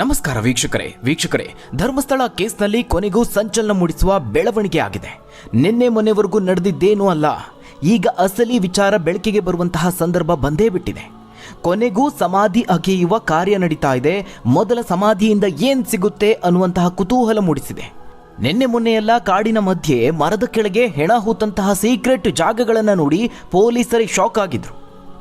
ನಮಸ್ಕಾರ ವೀಕ್ಷಕರೇ ವೀಕ್ಷಕರೇ, ಧರ್ಮಸ್ಥಳ ಕೇಸ್ನಲ್ಲಿ ಕೊನೆಗೂ ಸಂಚಲನ ಮೂಡಿಸುವ ಬೆಳವಣಿಗೆ ಆಗಿದೆ. ನಿನ್ನೆ ಮೊನ್ನೆವರೆಗೂ ನಡೆದಿದ್ದೇನೂ ಅಲ್ಲ, ಈಗ ಅಸಲಿ ವಿಚಾರ ಬೆಳಕಿಗೆ ಬರುವಂತಹ ಸಂದರ್ಭ ಬಂದೇ ಬಿಟ್ಟಿದೆ. ಕೊನೆಗೂ ಸಮಾಧಿ ಅಗೆಯುವ ಕಾರ್ಯ ನಡೀತಾ ಇದೆ, ಮೊದಲ ಸಮಾಧಿಯಿಂದ ಏನ್ ಸಿಗುತ್ತೆ ಅನ್ನುವಂತಹ ಕುತೂಹಲ ಮೂಡಿಸಿದೆ. ನಿನ್ನೆ ಮೊನ್ನೆಯೆಲ್ಲ ಕಾಡಿನ ಮಧ್ಯೆ ಮರದ ಕೆಳಗೆ ಹೆಣ ಹೂತಂತಹ ಸೀಕ್ರೆಟ್ ಜಾಗಗಳನ್ನು ನೋಡಿ ಪೊಲೀಸರೇ ಶಾಕ್ ಆಗಿದ್ರು.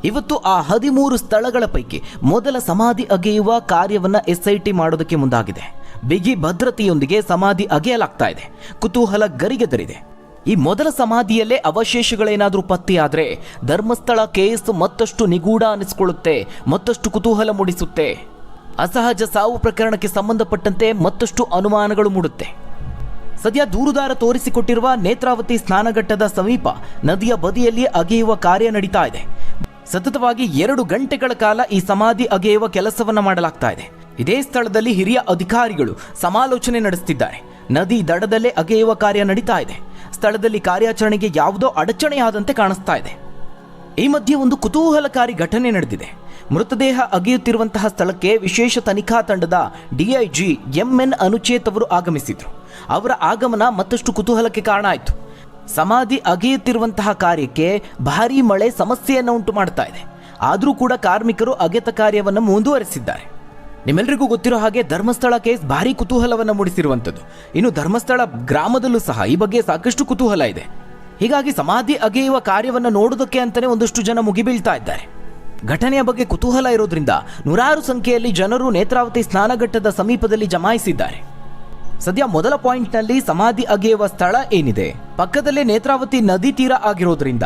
ಇವತ್ತು ಆ ಹದಿಮೂರು ಸ್ಥಳಗಳ ಪೈಕಿ ಮೊದಲ ಸಮಾಧಿ ಅಗೆಯುವ ಕಾರ್ಯವನ್ನ ಎಸ್ಐಟಿ ಮಾಡೋದಕ್ಕೆ ಮುಂದಾಗಿದೆ. ಬಿಗಿ ಭದ್ರತೆಯೊಂದಿಗೆ ಸಮಾಧಿ ಅಗೆಯಲಾಗ್ತಾ ಇದೆ. ಕುತೂಹಲ ಗರಿಗೆದರಿದೆ. ಈ ಮೊದಲ ಸಮಾಧಿಯಲ್ಲೇ ಅವಶೇಷಗಳೇನಾದರೂ ಪತ್ತೆಯಾದರೆ ಧರ್ಮಸ್ಥಳ ಕೇಸ್ ಮತ್ತಷ್ಟು ನಿಗೂಢ ಅನಿಸಿಕೊಳ್ಳುತ್ತೆ, ಮತ್ತಷ್ಟು ಕುತೂಹಲ ಮೂಡಿಸುತ್ತೆ. ಅಸಹಜ ಸಾವು ಪ್ರಕರಣಕ್ಕೆ ಸಂಬಂಧಪಟ್ಟಂತೆ ಮತ್ತಷ್ಟು ಅನುಮಾನಗಳು ಮೂಡುತ್ತೆ. ಸದ್ಯ ದೂರುದಾರ ತೋರಿಸಿಕೊಟ್ಟಿರುವ ನೇತ್ರಾವತಿ ಸ್ನಾನಘಟ್ಟದ ಸಮೀಪ ನದಿಯ ಬದಿಯಲ್ಲಿ ಅಗೆಯುವ ಕಾರ್ಯ ನಡೀತಾ ಇದೆ. ಸತತವಾಗಿ ಎರಡು ಗಂಟೆಗಳ ಕಾಲ ಈ ಸಮಾಧಿ ಅಗೆಯುವ ಕೆಲಸವನ್ನ ಮಾಡಲಾಗ್ತಾ ಇದೆ. ಇದೇ ಸ್ಥಳದಲ್ಲಿ ಹಿರಿಯ ಅಧಿಕಾರಿಗಳು ಸಮಾಲೋಚನೆ ನಡೆಸುತ್ತಿದ್ದಾರೆ ನದಿ ದಡದಲ್ಲೇ ಅಗೆಯುವ ಕಾರ್ಯ ನಡೀತಾ ಇದೆ. ಸ್ಥಳದಲ್ಲಿ ಕಾರ್ಯಾಚರಣೆಗೆ ಯಾವುದೋ ಅಡಚಣೆಯಾದಂತೆ ಕಾಣಿಸ್ತಾ ಇದೆ. ಈ ಮಧ್ಯೆ ಒಂದು ಕುತೂಹಲಕಾರಿ ಘಟನೆ ನಡೆದಿದೆ. ಮೃತದೇಹ ಅಗೆಯುತ್ತಿರುವಂತಹ ಸ್ಥಳಕ್ಕೆ ವಿಶೇಷ ತನಿಖಾ ತಂಡದ ಡಿಐಜಿ ಎಂಎನ್ ಅನುಚೇತ್ ಅವರು ಆಗಮಿಸಿದರು. ಅವರ ಆಗಮನ ಮತ್ತಷ್ಟು ಕುತೂಹಲಕ್ಕೆ ಕಾರಣ ಆಯಿತು. ಸಮಾಧಿ ಅಗೆಯುತ್ತಿರುವಂತಹ ಕಾರ್ಯಕ್ಕೆ ಭಾರೀ ಮಳೆ ಸಮಸ್ಯೆಯನ್ನು ಉಂಟು ಮಾಡ್ತಾ ಇದೆ. ಆದರೂ ಕೂಡ ಕಾರ್ಮಿಕರು ಅಗೆತ ಕಾರ್ಯವನ್ನು ಮುಂದುವರೆಸಿದ್ದಾರೆ. ನಿಮ್ಮೆಲ್ಲರಿಗೂ ಗೊತ್ತಿರೋ ಹಾಗೆ ಧರ್ಮಸ್ಥಳ ಕೇಸ್ ಭಾರಿ ಕುತೂಹಲವನ್ನು ಮೂಡಿಸಿರುವಂಥದ್ದು. ಇನ್ನು ಧರ್ಮಸ್ಥಳ ಗ್ರಾಮದಲ್ಲೂ ಸಹ ಈ ಬಗ್ಗೆ ಸಾಕಷ್ಟು ಕುತೂಹಲ ಇದೆ. ಹೀಗಾಗಿ ಸಮಾಧಿ ಅಗೆಯುವ ಕಾರ್ಯವನ್ನು ನೋಡೋದಕ್ಕೆ ಅಂತಲೇ ಒಂದಷ್ಟು ಜನ ಮುಗಿಬೀಳ್ತಾ ಇದ್ದಾರೆ. ಘಟನೆಯ ಬಗ್ಗೆ ಕುತೂಹಲ ಇರೋದ್ರಿಂದ ನೂರಾರು ಸಂಖ್ಯೆಯಲ್ಲಿ ಜನರು ನೇತ್ರಾವತಿ ಸ್ನಾನಘಟ್ಟದ ಸಮೀಪದಲ್ಲಿ ಜಮಾಯಿಸಿದ್ದಾರೆ. ಸದ್ಯ ಮೊದಲ ಪಾಯಿಂಟ್ನಲ್ಲಿ ಸಮಾಧಿ ಅಗೆಯುವ ಸ್ಥಳ ಏನಿದೆ? ಪಕ್ಕದಲ್ಲೇ ನೇತ್ರಾವತಿ ನದಿ ತೀರ ಆಗಿರೋದ್ರಿಂದ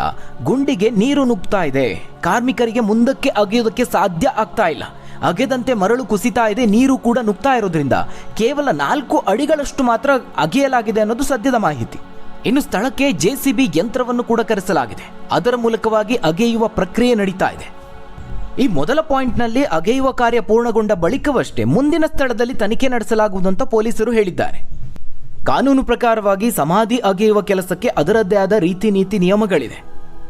ಗುಂಡಿಗೆ ನೀರು ನುಗ್ತಾ ಇದೆ. ಕಾರ್ಮಿಕರಿಗೆ ಮುಂದಕ್ಕೆ ಅಗೆಯೋದಕ್ಕೆ ಸಾಧ್ಯ ಆಗ್ತಾ ಇಲ್ಲ. ಅಗೆದಂತೆ ಮರಳು ಕುಸಿತಾ ಇದೆ, ನೀರು ಕೂಡ ನುಗ್ತಾ ಇರೋದ್ರಿಂದ ಕೇವಲ ನಾಲ್ಕು ಅಡಿಗಳಷ್ಟು ಮಾತ್ರ ಅಗೆಯಲಾಗಿದೆ ಅನ್ನೋದು ಸದ್ಯದ ಮಾಹಿತಿ. ಇನ್ನು ಸ್ಥಳಕ್ಕೆ ಜೆಸಿಬಿ ಯಂತ್ರವನ್ನು ಕೂಡ ಕರೆಸಲಾಗಿದೆ. ಅದರ ಮೂಲಕವಾಗಿ ಅಗೆಯುವ ಪ್ರಕ್ರಿಯೆ ನಡೀತಾ ಇದೆ. ಈ ಮೊದಲ ಪಾಯಿಂಟ್ನಲ್ಲಿ ಅಗೆಯುವ ಕಾರ್ಯ ಪೂರ್ಣಗೊಂಡ ಬಳಿಕವಷ್ಟೇ ಮುಂದಿನ ಸ್ಥಳದಲ್ಲಿ ತನಿಖೆ ನಡೆಸಲಾಗುವುದು ಅಂತ ಪೊಲೀಸರು ಹೇಳಿದ್ದಾರೆ. ಕಾನೂನು ಪ್ರಕಾರವಾಗಿ ಸಮಾಧಿ ಅಗೆಯುವ ಕೆಲಸಕ್ಕೆ ಅದರದ್ದೇ ಆದ ರೀತಿ ನೀತಿ ನಿಯಮಗಳಿದೆ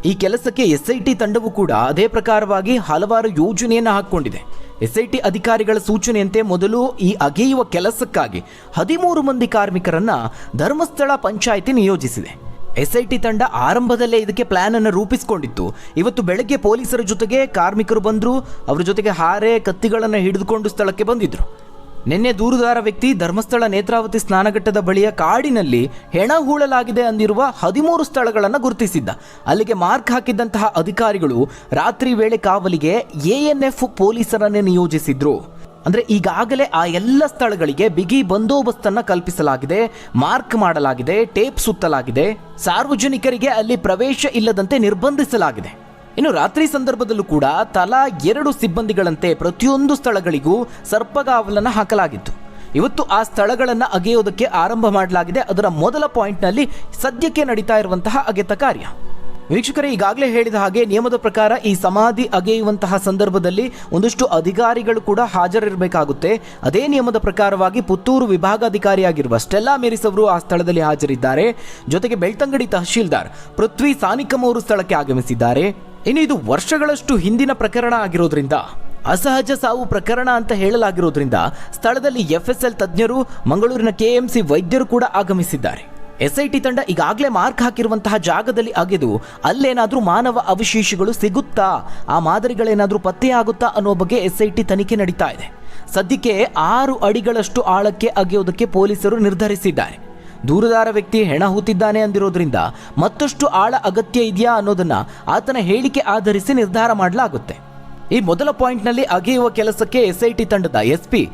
ಈ ಕೆಲಸಕ್ಕೆ ಎಸ್ಐಟಿ ತಂಡವು ಕೂಡ ಅದೇ ಪ್ರಕಾರವಾಗಿ ಹಲವಾರು ಯೋಜನೆಯನ್ನು ಹಾಕಿಕೊಂಡಿದೆ. ಎಸ್ಐಟಿ ಅಧಿಕಾರಿಗಳ ಸೂಚನೆಯಂತೆ ಮೊದಲು ಈ ಅಗೆಯುವ ಕೆಲಸಕ್ಕಾಗಿ ಹದಿಮೂರು ಮಂದಿ ಕಾರ್ಮಿಕರನ್ನ ಧರ್ಮಸ್ಥಳ ಪಂಚಾಯಿತಿ ನಿಯೋಜಿಸಿದೆ. ಎಸ್ಐಟಿ ತಂಡ ಆರಂಭದಲ್ಲೇ ಇದಕ್ಕೆ ಪ್ಲಾನ್ ಅನ್ನು ರೂಪಿಸಿಕೊಂಡಿತ್ತು. ಇವತ್ತು ಬೆಳಗ್ಗೆ ಪೊಲೀಸರ ಜೊತೆಗೆ ಕಾರ್ಮಿಕರು ಬಂದರು. ಅವರ ಜೊತೆಗೆ ಹಾರೆ, ಕತ್ತಿಗಳನ್ನು ಹಿಡಿದುಕೊಂಡು ಸ್ಥಳಕ್ಕೆ ಬಂದಿದ್ರು. ನಿನ್ನೆ ದೂರುದಾರ ವ್ಯಕ್ತಿ ಧರ್ಮಸ್ಥಳ ನೇತ್ರಾವತಿ ಸ್ನಾನಘಟ್ಟದ ಬಳಿಯ ಕಾಡಿನಲ್ಲಿ ಹೆಣ ಹೂಳಲಾಗಿದೆ ಅಂದಿರುವ ಹದಿಮೂರು ಸ್ಥಳಗಳನ್ನು ಗುರುತಿಸಿದ್ದ. ಅಲ್ಲಿಗೆ ಮಾರ್ಕ್ ಹಾಕಿದ್ದಂತಹ ಅಧಿಕಾರಿಗಳು ರಾತ್ರಿ ವೇಳೆ ಕಾವಲಿಗೆ ಎಎನ್ಎಫ್ ಪೊಲೀಸರನ್ನೇ ನಿಯೋಜಿಸಿದ್ರು. ಅಂದ್ರೆ ಈಗಾಗಲೇ ಆ ಎಲ್ಲ ಸ್ಥಳಗಳಿಗೆ ಬಿಗಿ ಬಂದೋಬಸ್ತನ್ನು ಕಲ್ಪಿಸಲಾಗಿದೆ, ಮಾರ್ಕ್ ಮಾಡಲಾಗಿದೆ, ಟೇಪ್ ಸುತ್ತಲಾಗಿದೆ. ಸಾರ್ವಜನಿಕರಿಗೆ ಅಲ್ಲಿ ಪ್ರವೇಶ ಇಲ್ಲದಂತೆ ನಿರ್ಬಂಧಿಸಲಾಗಿದೆ. ಇನ್ನು ರಾತ್ರಿ ಸಂದರ್ಭದಲ್ಲೂ ಕೂಡ ತಲಾ ಎರಡು ಸಿಬ್ಬಂದಿಗಳಂತೆ ಪ್ರತಿಯೊಂದು ಸ್ಥಳಗಳಿಗೂ ಸರ್ಪಗಾವಲನ್ನು ಹಾಕಲಾಗಿತ್ತು. ಇವತ್ತು ಆ ಸ್ಥಳಗಳನ್ನು ಅಗೆಯೋದಕ್ಕೆ ಆರಂಭ ಮಾಡಲಾಗಿದೆ. ಅದರ ಮೊದಲ ಪಾಯಿಂಟ್ನಲ್ಲಿ ಸದ್ಯಕ್ಕೆ ನಡೀತಾ ಇರುವಂತಹ ಅಗೆತ ಕಾರ್ಯ. ವೀಕ್ಷಕರೇ, ಈಗಾಗಲೇ ಹೇಳಿದ ಹಾಗೆ ನಿಯಮದ ಪ್ರಕಾರ ಈ ಸಮಾಧಿ ಅಗೆಯುವಂತಹ ಸಂದರ್ಭದಲ್ಲಿ ಒಂದಷ್ಟು ಅಧಿಕಾರಿಗಳು ಕೂಡ ಹಾಜರಿರಬೇಕಾಗುತ್ತೆ. ಅದೇ ನಿಯಮದ ಪ್ರಕಾರವಾಗಿ ಪುತ್ತೂರು ವಿಭಾಗಾಧಿಕಾರಿಯಾಗಿರುವ ಸ್ಟೆಲ್ಲಾ ಮೇರಿಸ್ ಅವರು ಆ ಸ್ಥಳದಲ್ಲಿ ಹಾಜರಿದ್ದಾರೆ. ಜೊತೆಗೆ ಬೆಳ್ತಂಗಡಿ ತಹಶೀಲ್ದಾರ್ ಪೃಥ್ವಿ ಸಾನಿಕಮ್ ಸ್ಥಳಕ್ಕೆ ಆಗಮಿಸಿದ್ದಾರೆ. ಇನ್ನು ಇದು ವರ್ಷಗಳಷ್ಟು ಹಿಂದಿನ ಪ್ರಕರಣ ಆಗಿರೋದ್ರಿಂದ, ಅಸಹಜ ಸಾವು ಪ್ರಕರಣ ಅಂತ ಹೇಳಲಾಗಿರೋದ್ರಿಂದ ಸ್ಥಳದಲ್ಲಿ ಎಫ್ಎಸ್ಎಲ್ ತಜ್ಞರು, ಮಂಗಳೂರಿನ ಕೆಎಂಸಿ ವೈದ್ಯರು ಕೂಡ ಆಗಮಿಸಿದ್ದಾರೆ. ಎಸ್ಐಟಿ ತಂಡ ಈಗಾಗಲೇ ಮಾರ್ಕ್ ಹಾಕಿರುವಂತಹ ಜಾಗದಲ್ಲಿ ಅಗೆದು ಅಲ್ಲೇನಾದರೂ ಮಾನವ ಅವಶೇಷಗಳು ಸಿಗುತ್ತಾ? ಆ ಮಾದರಿಗಳೇನಾದರೂ ಪತ್ತೆಯಾಗುತ್ತಾ ಅನ್ನೋ ಬಗ್ಗೆ ಎಸ್ಐಟಿ ತನಿಖೆ ನಡೀತಾ ಇದೆ. ಸದ್ಯಕ್ಕೆ ಆರು ಅಡಿಗಳಷ್ಟು ಆಳಕ್ಕೆ ಅಗೆಯೋದಕ್ಕೆ ಪೊಲೀಸರು ನಿರ್ಧರಿಸಿದ್ದಾರೆ. ದೂರದಾರ ವ್ಯಕ್ತಿ ಹೆಣ ಹೂತಿದ್ದಾನೆ ಅಂದಿರೋದ್ರಿಂದ ಮತ್ತಷ್ಟು ಆಳ ಅಗತ್ಯ ಇದೆಯಾ ಅನ್ನೋದನ್ನ ಆತನ ಹೇಳಿಕೆ ಆಧರಿಸಿ ನಿರ್ಧಾರ ಮಾಡಲಾಗುತ್ತೆ. ಈ ಮೊದಲ ಪಾಯಿಂಟ್ನಲ್ಲಿ ಅಗೆಯುವ ಕೆಲಸಕ್ಕೆ ಎಸ್ಐಟಿ ತಂಡದ ಎಸ್ಪಿ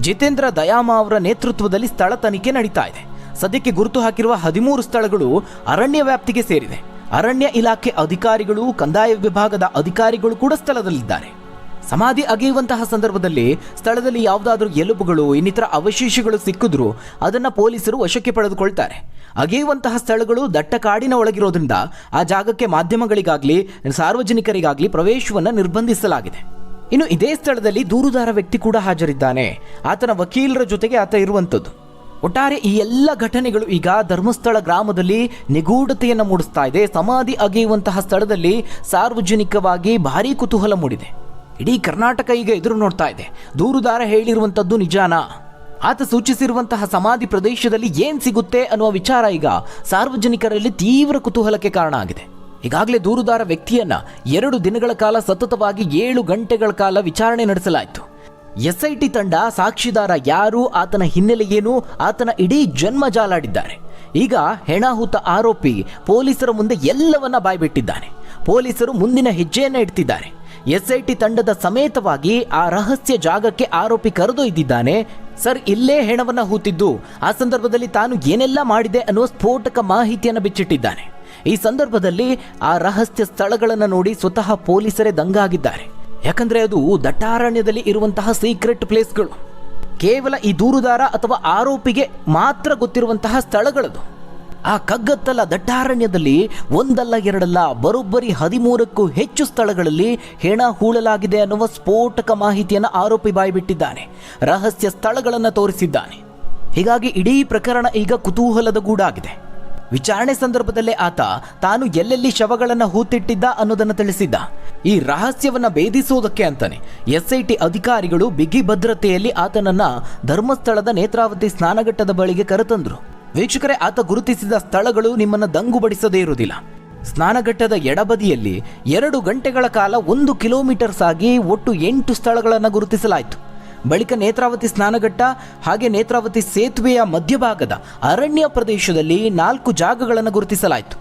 ಜಿತೇಂದ್ರ ದಯಾಮ ಅವರ ನೇತೃತ್ವದಲ್ಲಿ ಸ್ಥಳ ತನಿಖೆ ನಡೀತಾ ಇದೆ. ಸದ್ಯಕ್ಕೆ ಗುರುತು ಹಾಕಿರುವ ಹದಿಮೂರು ಸ್ಥಳಗಳು ಅರಣ್ಯ ವ್ಯಾಪ್ತಿಗೆ ಸೇರಿವೆ. ಅರಣ್ಯ ಇಲಾಖೆ ಅಧಿಕಾರಿಗಳು, ಕಂದಾಯ ವಿಭಾಗದ ಅಧಿಕಾರಿಗಳು ಕೂಡ ಸ್ಥಳದಲ್ಲಿದ್ದಾರೆ. ಸಮಾಧಿ ಅಗೆಯುವಂತಹ ಸಂದರ್ಭದಲ್ಲಿ ಸ್ಥಳದಲ್ಲಿ ಯಾವುದಾದ್ರೂ ಎಲುಬುಗಳು, ಇನ್ನಿತರ ಅವಶೇಷಗಳು ಸಿಕ್ಕಿದ್ರೂ ಅದನ್ನ ಪೊಲೀಸರು ವಶಕ್ಕೆ ಪಡೆದುಕೊಳ್ತಾರೆ. ಅಗೆಯುವಂತಹ ಸ್ಥಳಗಳು ದಟ್ಟ ಕಾಡಿನ ಒಳಗಿರೋದ್ರಿಂದ ಆ ಜಾಗಕ್ಕೆ ಮಾಧ್ಯಮಗಳಿಗಾಗಲಿ, ಸಾರ್ವಜನಿಕರಿಗಾಗಲಿ ಪ್ರವೇಶವನ್ನು ನಿರ್ಬಂಧಿಸಲಾಗಿದೆ. ಇನ್ನು ಇದೇ ಸ್ಥಳದಲ್ಲಿ ದೂರುದಾರ ವ್ಯಕ್ತಿ ಕೂಡ ಹಾಜರಿದ್ದಾನೆ. ಆತನ ವಕೀಲರ ಜೊತೆಗೆ ಆತ ಇರುವಂಥದ್ದು. ಒಟ್ಟಾರೆ ಈ ಎಲ್ಲ ಘಟನೆಗಳು ಈಗ ಧರ್ಮಸ್ಥಳ ಗ್ರಾಮದಲ್ಲಿ ನಿಗೂಢತೆಯನ್ನು ಮೂಡಿಸ್ತಾ ಇದೆ. ಸಮಾಧಿ ಅಗೆಯುವಂತಹ ಸ್ಥಳದಲ್ಲಿ ಸಾರ್ವಜನಿಕವಾಗಿ ಭಾರೀ ಕುತೂಹಲ ಮೂಡಿದೆ. ಇಡೀ ಕರ್ನಾಟಕ ಈಗ ಎದುರು ನೋಡ್ತಾ ಇದೆ. ದೂರುದಾರ ಹೇಳಿರುವಂಥದ್ದು ನಿಜಾನಾ. ಆತ ಸೂಚಿಸಿರುವಂತಹ ಸಮಾಧಿ ಪ್ರದೇಶದಲ್ಲಿ ಏನ್ ಸಿಗುತ್ತೆ ಅನ್ನುವ ವಿಚಾರ ಈಗ ಸಾರ್ವಜನಿಕರಲ್ಲಿ ತೀವ್ರ ಕುತೂಹಲಕ್ಕೆ ಕಾರಣ ಆಗಿದೆ. ಈಗಾಗಲೇ ದೂರುದಾರ ವ್ಯಕ್ತಿಯನ್ನ ಎರಡು ದಿನಗಳ ಕಾಲ ಸತತವಾಗಿ ಏಳು ಗಂಟೆಗಳ ಕಾಲ ವಿಚಾರಣೆ ನಡೆಸಲಾಯಿತು. ಎಸ್ಐಟಿ ತಂಡ ಸಾಕ್ಷಿದಾರ ಯಾರು, ಆತನ ಹಿನ್ನೆಲೆ ಏನು, ಆತನ ಇಡೀ ಜನ್ಮ ಜಾಲಾಡಿದ್ದಾರೆ. ಈಗ ಹೆಣಾಹುತ ಆರೋಪಿ ಪೊಲೀಸರ ಮುಂದೆ ಎಲ್ಲವನ್ನ ಬಾಯ್ಬಿಟ್ಟಿದ್ದಾನೆ. ಪೊಲೀಸರು ಮುಂದಿನ ಹೆಜ್ಜೆಯನ್ನ ಇಡ್ತಿದ್ದಾರೆ. ಎಸ್ಐಟಿ ತಂಡದ ಸಮೇತವಾಗಿ ಆ ರಹಸ್ಯ ಜಾಗಕ್ಕೆ ಆರೋಪಿ ಕರೆದೊಯ್ದಿದ್ದಾನೆ, ಸರ್, ಇಲ್ಲೇ ಹೆಣವನ್ನ ಹೂತಿದ್ದು. ಆ ಸಂದರ್ಭದಲ್ಲಿ ತಾನು ಏನೆಲ್ಲ ಮಾಡಿದೆ ಅನ್ನುವ ಸ್ಫೋಟಕ ಮಾಹಿತಿಯನ್ನು ಬಿಚ್ಚಿಟ್ಟಿದ್ದಾನೆ. ಈ ಸಂದರ್ಭದಲ್ಲಿ ಆ ರಹಸ್ಯ ಸ್ಥಳಗಳನ್ನು ನೋಡಿ ಸ್ವತಃ ಪೊಲೀಸರೇ ದಂಗಾಗಿದ್ದಾರೆ. ಯಾಕಂದ್ರೆ ಅದು ದಟ್ಟಾರಣ್ಯದಲ್ಲಿ ಇರುವಂತಹ ಸೀಕ್ರೆಟ್ ಪ್ಲೇಸ್ಗಳು ಕೇವಲ ಈ ದೂರುದಾರ ಅಥವಾ ಆರೋಪಿಗೆ ಮಾತ್ರ ಗೊತ್ತಿರುವಂತಹ ಸ್ಥಳಗಳದು. ಆ ಕಗ್ಗತ್ತಲ ದಟ್ಟಾರಣ್ಯದಲ್ಲಿ ಒಂದಲ್ಲ ಎರಡಲ್ಲ ಬರೋಬ್ಬರಿ ಹದಿಮೂರಕ್ಕೂ ಹೆಚ್ಚು ಸ್ಥಳಗಳಲ್ಲಿ ಹೆಣ ಹೂಳಲಾಗಿದೆ ಅನ್ನುವ ಸ್ಫೋಟಕ ಮಾಹಿತಿಯನ್ನು ಆರೋಪಿ ಬಾಯಿಬಿಟ್ಟಿದ್ದಾನೆ ರಹಸ್ಯ ಸ್ಥಳಗಳನ್ನು ತೋರಿಸಿದ್ದಾನೆ. ಹೀಗಾಗಿ ಇಡೀ ಪ್ರಕರಣ ಈಗ ಕುತೂಹಲದ ಗೂಡಾಗಿದೆ. ವಿಚಾರಣೆ ಸಂದರ್ಭದಲ್ಲೇ ಆತ ತಾನು ಎಲ್ಲೆಲ್ಲಿ ಶವಗಳನ್ನು ಹೂತಿಟ್ಟಿದ್ದ ಅನ್ನೋದನ್ನು ತಿಳಿಸಿದ್ದ. ಈ ರಹಸ್ಯವನ್ನ ಭೇದಿಸುವುದಕ್ಕೆ ಅಂತಾನೆ. ಎಸ್ಐಟಿ ಅಧಿಕಾರಿಗಳು ಬಿಗಿ ಭದ್ರತೆಯಲ್ಲಿ ಆತನನ್ನ ಧರ್ಮಸ್ಥಳದ ನೇತ್ರಾವತಿ ಸ್ನಾನಘಟ್ಟದ ಬಳಿಗೆ ಕರೆತಂದ್ರು. ವೀಕ್ಷಕರೇ, ಆತ ಗುರುತಿಸಿದ ಸ್ಥಳಗಳು ನಿಮ್ಮನ್ನ ದಂಗುಬಡಿಸದೇ ಇರುವುದಿಲ್ಲ. ಸ್ನಾನಘಟ್ಟದ ಎಡಬದಿಯಲ್ಲಿ ಎರಡು ಗಂಟೆಗಳ ಕಾಲ ಒಂದು ಕಿಲೋಮೀಟರ್ಸ್ ಆಗಿ ಒಟ್ಟು ಎಂಟು ಸ್ಥಳಗಳನ್ನು ಗುರುತಿಸಲಾಯಿತು. ಬಳಿಕ ನೇತ್ರಾವತಿ ಸ್ನಾನಘಟ್ಟ ಹಾಗೆ ನೇತ್ರಾವತಿ ಸೇತುವೆಯ ಮಧ್ಯಭಾಗದ ಅರಣ್ಯ ಪ್ರದೇಶದಲ್ಲಿ ನಾಲ್ಕು ಜಾಗಗಳನ್ನು ಗುರುತಿಸಲಾಯಿತು.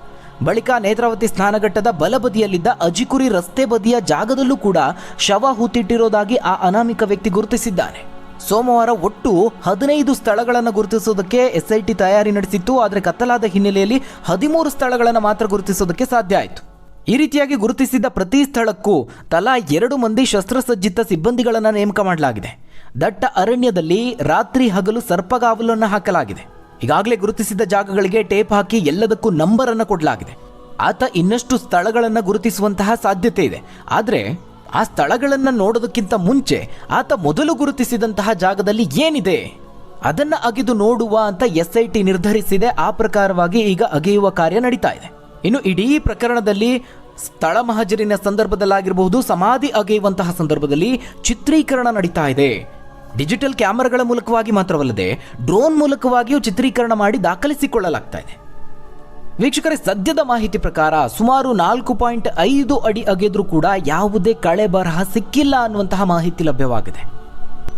ಬಳಿಕ ನೇತ್ರಾವತಿ ಸ್ನಾನಘಟ್ಟದ ಬಲಬದಿಯಲ್ಲಿದ್ದ ಅಜಿಕುರಿ ರಸ್ತೆ ಬದಿಯ ಜಾಗದಲ್ಲೂ ಕೂಡ ಶವ ಹೂತಿಟ್ಟಿರೋದಾಗಿ ಆ ಅನಾಮಿಕ ವ್ಯಕ್ತಿ ಗುರುತಿಸಿದ್ದಾನೆ. ಸೋಮವಾರ ಒಟ್ಟು ಹದಿನೈದು ಸ್ಥಳಗಳನ್ನು ಗುರುತಿಸೋದಕ್ಕೆ ಎಸ್ಐಟಿ ತಯಾರಿ ನಡೆಸಿತ್ತು, ಆದರೆ ಕತ್ತಲಾದ ಹಿನ್ನೆಲೆಯಲ್ಲಿ ಹದಿಮೂರು ಸ್ಥಳಗಳನ್ನು ಮಾತ್ರ ಗುರುತಿಸೋದಕ್ಕೆ ಸಾಧ್ಯ ಆಯಿತು. ಈ ರೀತಿಯಾಗಿ ಗುರುತಿಸಿದ ಪ್ರತಿ ಸ್ಥಳಕ್ಕೂ ತಲಾ ಎರಡು ಮಂದಿ ಶಸ್ತ್ರಸಜ್ಜಿತ ಸಿಬ್ಬಂದಿಗಳನ್ನು ನೇಮಕ ಮಾಡಲಾಗಿದೆ. ದಟ್ಟ ಅರಣ್ಯದಲ್ಲಿ ರಾತ್ರಿ ಹಗಲು ಸರ್ಪಗಾವಲನ್ನು ಹಾಕಲಾಗಿದೆ. ಈಗಾಗಲೇ ಗುರುತಿಸಿದ ಜಾಗಗಳಿಗೆ ಟೇಪ್ ಹಾಕಿ ಎಲ್ಲದಕ್ಕೂ ನಂಬರ್ ಅನ್ನು ಕೊಡಲಾಗಿದೆ. ಆತ ಇನ್ನಷ್ಟು ಸ್ಥಳಗಳನ್ನು ಗುರುತಿಸುವಂತಹ ಸಾಧ್ಯತೆ ಇದೆ. ಆದರೆ ಆ ಸ್ಥಳಗಳನ್ನು ನೋಡೋದಕ್ಕಿಂತ ಮುಂಚೆ ಆತ ಮೊದಲು ಗುರುತಿಸಿದಂತಹ ಜಾಗದಲ್ಲಿ ಏನಿದೆ? ಅದನ್ನು ಅಗೆದು ನೋಡುವ ಅಂತ ಎಸ್ ಐ ಟಿ ನಿರ್ಧರಿಸಿದೆ. ಆ ಪ್ರಕಾರವಾಗಿ ಈಗ ಅಗೆಯುವ ಕಾರ್ಯ ನಡೀತಾ ಇದೆ. ಇನ್ನು ಇಡೀ ಪ್ರಕರಣದಲ್ಲಿ ಸ್ಥಳ ಮಹಜರಿನ ಸಂದರ್ಭದಲ್ಲಾಗಿರಬಹುದು, ಸಮಾಧಿ ಅಗೆಯುವಂತಹ ಸಂದರ್ಭದಲ್ಲಿ ಚಿತ್ರೀಕರಣ ನಡೀತಾ ಇದೆ. ಡಿಜಿಟಲ್ ಕ್ಯಾಮೆರಾಗಳ ಮೂಲಕವಾಗಿ ಮಾತ್ರವಲ್ಲದೆ, ಡ್ರೋನ್ ಮೂಲಕವಾಗಿಯೂ ಚಿತ್ರೀಕರಣ ಮಾಡಿ ದಾಖಲಿಸಿಕೊಳ್ಳಲಾಗ್ತಾ ಇದೆ. ವೀಕ್ಷಕರೇ, ಸದ್ಯದ ಮಾಹಿತಿ ಪ್ರಕಾರ ಸುಮಾರು ನಾಲ್ಕು ಪಾಯಿಂಟ್ ಐದು ಅಡಿ ಅಗೆದರೂ ಕೂಡ ಯಾವುದೇ ಕಳೆ ಬರಹ ಸಿಕ್ಕಿಲ್ಲ ಅನ್ನುವಂತಹ ಮಾಹಿತಿ ಲಭ್ಯವಾಗಿದೆ.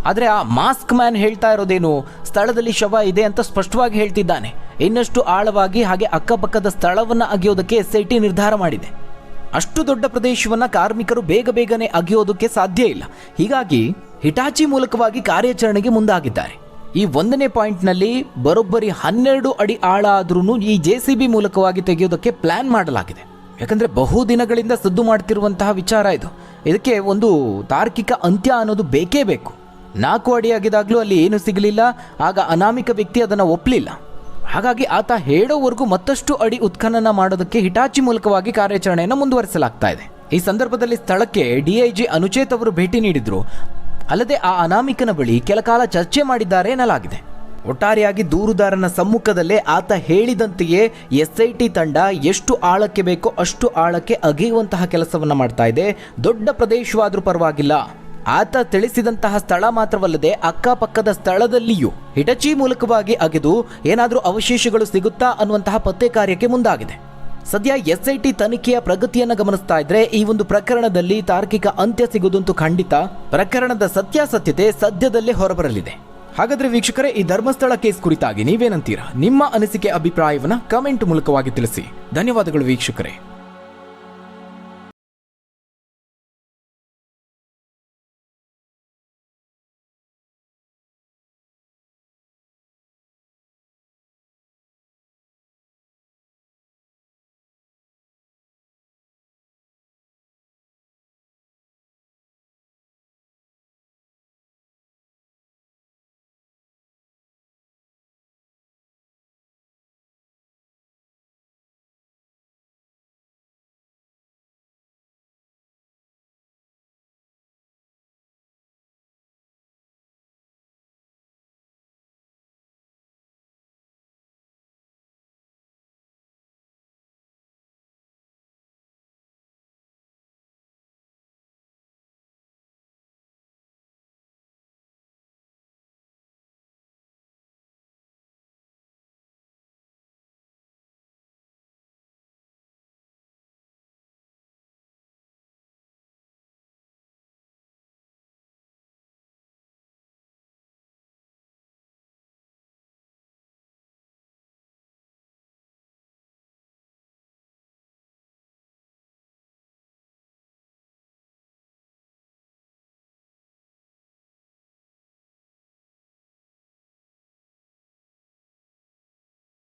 ಆದರೆ ಆ ಮಾಸ್ಕ್ ಮ್ಯಾನ್ ಹೇಳ್ತಾ ಇರೋದೇನು? ಸ್ಥಳದಲ್ಲಿ ಶವ ಇದೆ ಅಂತ ಸ್ಪಷ್ಟವಾಗಿ ಹೇಳ್ತಿದ್ದಾನೆ. ಇನ್ನಷ್ಟು ಆಳವಾಗಿ ಹಾಗೆ ಅಕ್ಕಪಕ್ಕದ ಸ್ಥಳವನ್ನು ಅಗೆಯೋದಕ್ಕೆ ಎಸ್ ನಿರ್ಧಾರ ಮಾಡಿದೆ. ಅಷ್ಟು ದೊಡ್ಡ ಪ್ರದೇಶವನ್ನ ಕಾರ್ಮಿಕರು ಬೇಗ ಬೇಗನೆ ಅಗೆಯೋದಕ್ಕೆ ಸಾಧ್ಯ ಇಲ್ಲ. ಹೀಗಾಗಿ ಹಿಟಾಚಿ ಮೂಲಕವಾಗಿ ಕಾರ್ಯಾಚರಣೆಗೆ ಮುಂದಾಗಿದ್ದಾರೆ. ಈ ಒಂದನೇ ಪಾಯಿಂಟ್ನಲ್ಲಿ ಬರೋಬ್ಬರಿ ಹನ್ನೆರಡು ಅಡಿ ಆಳ ಆದ್ರೂ ಈ ಜೆ ಸಿ ಬಿ ಮೂಲಕವಾಗಿ ತೆಗೆಯೋದಕ್ಕೆ ಪ್ಲಾನ್ ಮಾಡಲಾಗಿದೆ. ಯಾಕಂದ್ರೆ ಬಹು ದಿನಗಳಿಂದ ಸದ್ದು ಮಾಡ್ತಿರುವಂತಹ ವಿಚಾರ ಇದು. ಇದಕ್ಕೆ ಒಂದು ತಾರ್ಕಿಕ ಅಂತ್ಯ ಅನ್ನೋದು ಬೇಕೇ ಬೇಕು. ನಾಲ್ಕು ಅಡಿ ಆಗಿದಾಗಲೂ ಅಲ್ಲಿ ಏನು ಸಿಗಲಿಲ್ಲ, ಆಗ ಅನಾಮಿಕ ವ್ಯಕ್ತಿ ಅದನ್ನು ಒಪ್ಪಲಿಲ್ಲ ಹಾಗಾಗಿ ಆತ ಹೇಳೋವರೆಗೂ ಮತ್ತಷ್ಟು ಅಡಿ ಉತ್ಖನನ ಮಾಡೋದಕ್ಕೆ ಹಿಟಾಚಿ ಮೂಲಕವಾಗಿ ಕಾರ್ಯಾಚರಣೆಯನ್ನು ಮುಂದುವರಿಸಲಾಗ್ತಾ ಇದೆ. ಈ ಸಂದರ್ಭದಲ್ಲಿ ಸ್ಥಳಕ್ಕೆ ಡಿಐಜಿ ಅನುಚೇತ್ ಅವರು ಭೇಟಿ ನೀಡಿದ್ರು. ಅಲ್ಲದೆ ಆ ಅನಾಮಿಕನ ಬಳಿ ಕೆಲ ಕಾಲ ಚರ್ಚೆ ಮಾಡಿದ್ದಾರೆ ಎನ್ನಲಾಗಿದೆ. ಒಟ್ಟಾರೆಯಾಗಿ ದೂರುದಾರನ ಸಮ್ಮುಖದಲ್ಲೇ ಆತ ಹೇಳಿದಂತೆಯೇ ಎಸ್ಐಟಿ ತಂಡ ಎಷ್ಟು ಆಳಕ್ಕೆ ಬೇಕೋ ಅಷ್ಟು ಆಳಕ್ಕೆ ಅಗೆಯುವಂತಹ ಕೆಲಸವನ್ನು ಮಾಡ್ತಾ ಇದೆ. ದೊಡ್ಡ ಪ್ರದೇಶವಾದರೂ ಪರವಾಗಿಲ್ಲ. ಆತ ತಿಳಿಸಿದಂತಹ ಸ್ಥಳ ಮಾತ್ರವಲ್ಲದೆ ಅಕ್ಕಪಕ್ಕದ ಸ್ಥಳದಲ್ಲಿಯೂ ಹಿಟಚಿ ಮೂಲಕವಾಗಿ ಅಗೆದು ಏನಾದರೂ ಅವಶೇಷಗಳು ಸಿಗುತ್ತಾ ಅನ್ನುವಂತಹ ಪತ್ತೆ ಕಾರ್ಯಕ್ಕೆ ಮುಂದಾಗಿದೆ. ಸದ್ಯ ಎಸ್ಐಟಿ ತನಿಖೆಯ ಪ್ರಗತಿಯನ್ನ ಗಮನಿಸ್ತಾ ಇದ್ರೆ ಈ ಒಂದು ಪ್ರಕರಣದಲ್ಲಿ ತಾರ್ಕಿಕ ಅಂತ್ಯ ಸಿಗುವುದಂತೂ ಖಂಡಿತ ಪ್ರಕರಣದ ಸತ್ಯಾಸತ್ಯತೆ ಸದ್ಯದಲ್ಲೇ ಹೊರಬರಲಿದೆ. ಹಾಗಾದ್ರೆ ವೀಕ್ಷಕರೇ, ಈ ಧರ್ಮಸ್ಥಳ ಕೇಸ್ ಕುರಿತಾಗಿ ನೀವೇನಂತೀರಾ? ನಿಮ್ಮ ಅನಿಸಿಕೆ, ಅಭಿಪ್ರಾಯವನ್ನ ಕಮೆಂಟ್ ಮೂಲಕವಾಗಿ ತಿಳಿಸಿ. ಧನ್ಯವಾದಗಳು ವೀಕ್ಷಕರೇ.